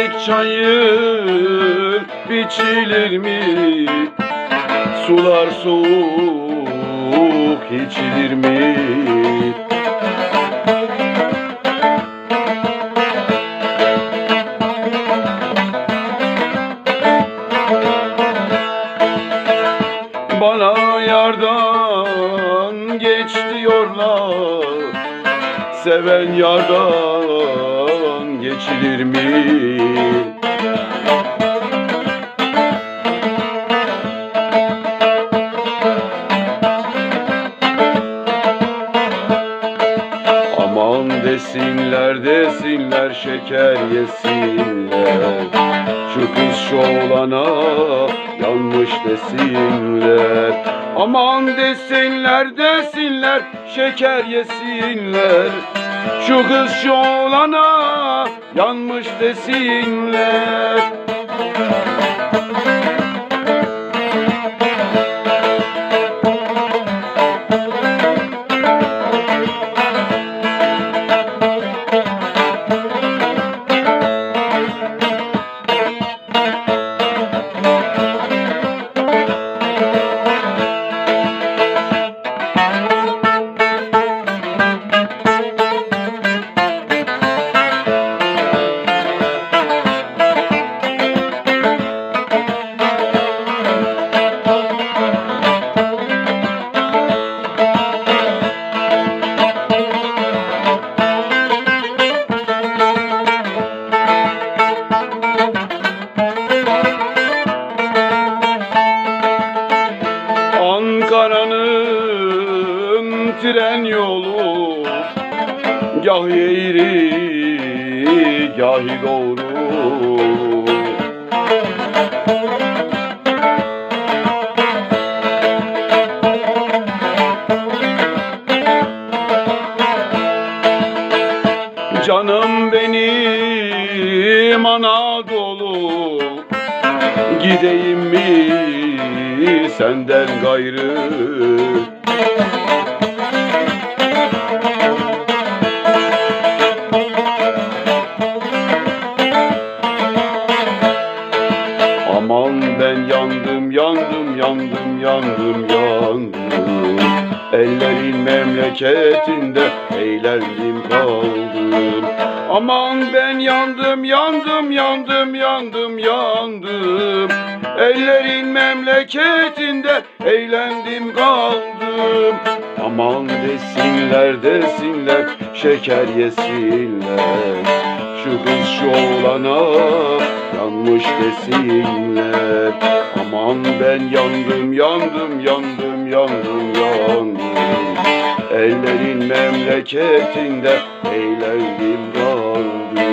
tek çayır biçilir mi? Sular soğuk içilir mi? Bana yardan geç diyorlar Seven yardan geçilir mi? Desinler desinler şeker yesinler. Şu kız şu oğlana yanmış desinler. Aman desinler desinler şeker yesinler Şu kız şu oğlana yanmış desinler Ankara'nın tren yolu Gah eğri gahi doğru Gideyim mi senden gayrı? Aman ben yandım yandım yandım yandım yandım Ellerin memleketinde eğlendim kaldım. Aman ben yandım yandım yandım yandım yandım. Ellerin memleketinde eğlendim kaldım. Aman desinler desinler şeker yesinler. Şu kız şu oğlana yanmış desinler. Aman ben yandım yandım yandım yandım yandım Ellerin memleketinde eğlendim kaldım